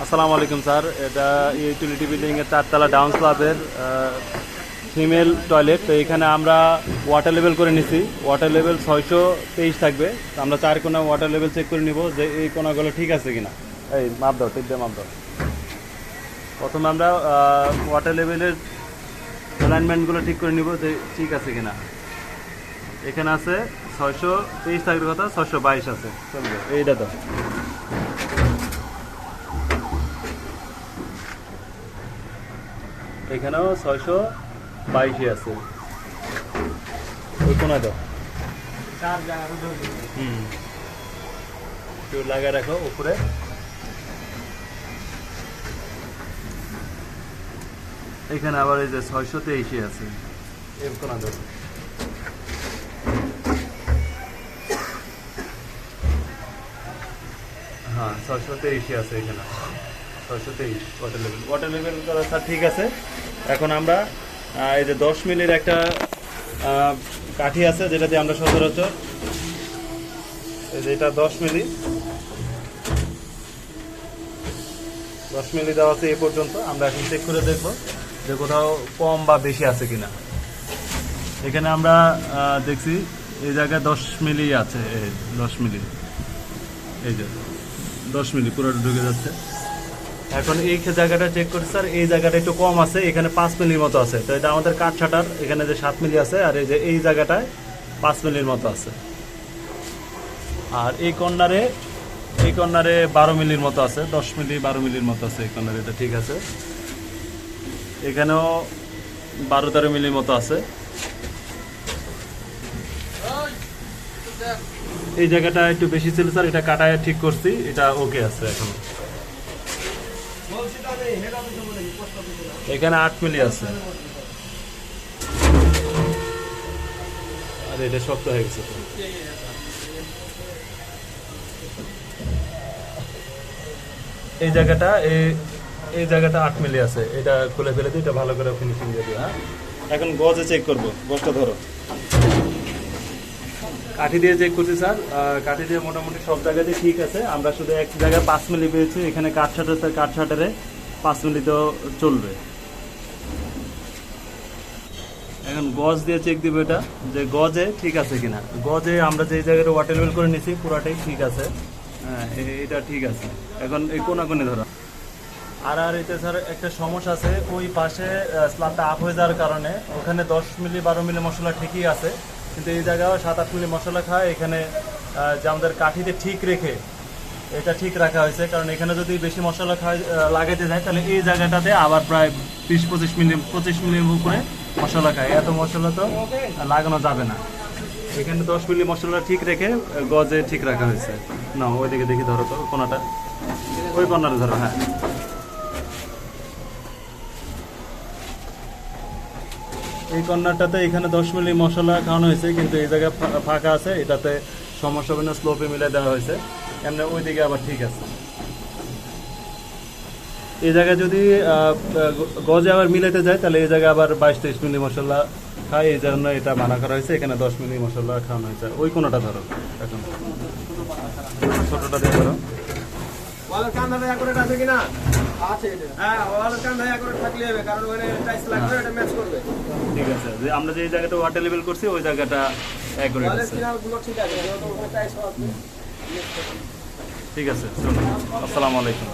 আসসালামু আলাইকুম স্যার। এটা ইউটিলিটি বিল্ডিং এর চারতলা ডাউন স্ল্যাবের ফিমেল টয়লেট। তো এখানে আমরা ওয়াটার লেভেল করে নিছি। ওয়াটার লেভেল ছয়শো তেইশ থাকবে। তো আমরা চার কোনা ওয়াটার লেভেল চেক করে নিব যে এই কোনাগুলো ঠিক আছে কিনা। এই মাপ দাও ঠিক দিয়ে মাপ দাও। প্রথমে আমরা ওয়াটার লেভেলের অ্যালাইনমেন্টগুলো ঠিক করে নিব যে ঠিক আছে কিনা। এখানে আছে ছয়শো তেইশ থাকার কথা ছয়শো বাইশ আছে। চলবে। এইটা তো। এখানেও ছয়শো বাইশে আছে। ওই কোনায় দাও। হুম। লাগায় রাখো উপরে। এখানে আবার এই যে ছয়শো তেইশে আছে। এর কোনা দাও। হ্যাঁ ছয়শো তেইশে আছে এখানে। ছয়শো তেইশ ওয়াটার লেভেল ওয়াটার লেভেল করা স্যার ঠিক আছে। এখন আমরা এই যে দশ মিলির একটা কাঠি আছে যেটা দিয়ে আমরা সচরাচর, এই যে এটা দশ মিলি। দশ মিলি দেওয়া আছে এ পর্যন্ত। আমরা এখন চেক করে দেখব যে কোথাও কম বা বেশি আছে কিনা। এখানে আমরা দেখছি এই জায়গায় দশ মিলি আছে দশ মিলি। এই যে দশ মিলি পুরোটা ঢুকে যাচ্ছে। এখন এই জায়গাটা চেক করছি, স্যার, এই জায়গাটা একটু কম আছে, এখানে পাঁচ মিলির মতো আছে। তো এটা আমাদের কাঠ ছাটার, এখানে যে সাত মিলি আছে, আর এই যে এই জায়গাটায় পাঁচ মিলির মতো আছে। আর এই কর্নারে এই কর্নারে বারো মিলির মতো আছে, দশ মিলি, বারো মিলির মতো আছে এই কর্নারে, এটা ঠিক আছে। এখানেও বারো তেরো মিলির মতো আছে। এই জায়গাটা একটু বেশি ছিল, স্যার, এটা কাটায় ঠিক করছি, এটা ওকে আছে এখন। এখানে আট মিলি আছে। আরে, এটা শক্ত হয়ে গেছে এই জায়গাটা, এই এই জায়গাটা আট মিলি আছে। এটা খুলে ফেলে দিই এটা ভালো করে ফিনিশিং দিয়ে দিই হ্যাঁ? এখন গজে চেক করব। গজটা ধরো। কাঠি দিয়ে চেক করছি, স্যার। কাঠি দিয়ে মোটামুটি সব জায়গাতেই ঠিক আছে। আমরা শুধু এক জায়গায় পাঁচ মিলি পেয়েছি, এখানে কাঠ ছাটার কাঠ ছাটারে পাঁচ মিলি তো চলবে। এখন গজ দিয়ে চেক দিব এটা, যে গজে ঠিক আছে কিনা। গজে আমরা যে জায়গাটা ওয়াটার লেভেল করে নিছি, পুরাটাই ঠিক আছে। হ্যাঁ এটা ঠিক আছে। এখন এই কোনা কোনে ধরো। আর আর এতে স্যার, একটা সমস্যা আছে, ওই পাশে স্ল্যাবটা আপ হয়ে যাওয়ার কারণে ওখানে দশ মিলি, বারো মিলি মশলা ঠিকই আছে। কিন্তু এই জায়গায় সাত আট মিলি মশলা খায় এখানে যে আমাদের কাঠিতে ঠিক রেখে এটা ঠিক রাখা হয়েছে। কারণ এখানে যদি বেশি মশলা খায় আহ, লাগাইতে যায় তাহলে এই জায়গাটাতে আবার প্রায় বিশ পঁচিশ মিলি পঁচিশ মিলির উপরে মশলা খায়। এত মশলা তো লাগানো যাবে না। এখানে দশ মিলি মশলা ঠিক রেখে গজে ঠিক রাখা হয়েছে। না ওইদিকে দেখি ধরো তো কোনাটা। ওই কর্নারে ধরো হ্যাঁ। এই কর্নারটাতে এখানে দশ মিলি মশলা খাওয়ানো হয়েছে, কিন্তু এই জায়গায় ফাঁকা আছে, এটাতে সমস্যা হবে না, স্লোপে মিলে দেওয়া হয়েছে। এমনি ওইদিকে আবার ঠিক আছে। এই জায়গায় যদি গজে আবার মিলাতে যায়, তাহলে এই জায়গায় আবার বাইশ তেইশ মিলি মশলা খায়, এই জন্য এটা মানা করা হয়েছে, এখানে দশ মিলি মশলা খাওয়ানো হয়েছে। ওই কোনোটা ধরো, এখন। ছোটটা দিয়ে ধরো। হ্যাঁ আমরা যে জায়গাটা ওয়াটার লেভেল করছি ওই জায়গাটা ঠিক আছে আসসালামু আলাইকুম।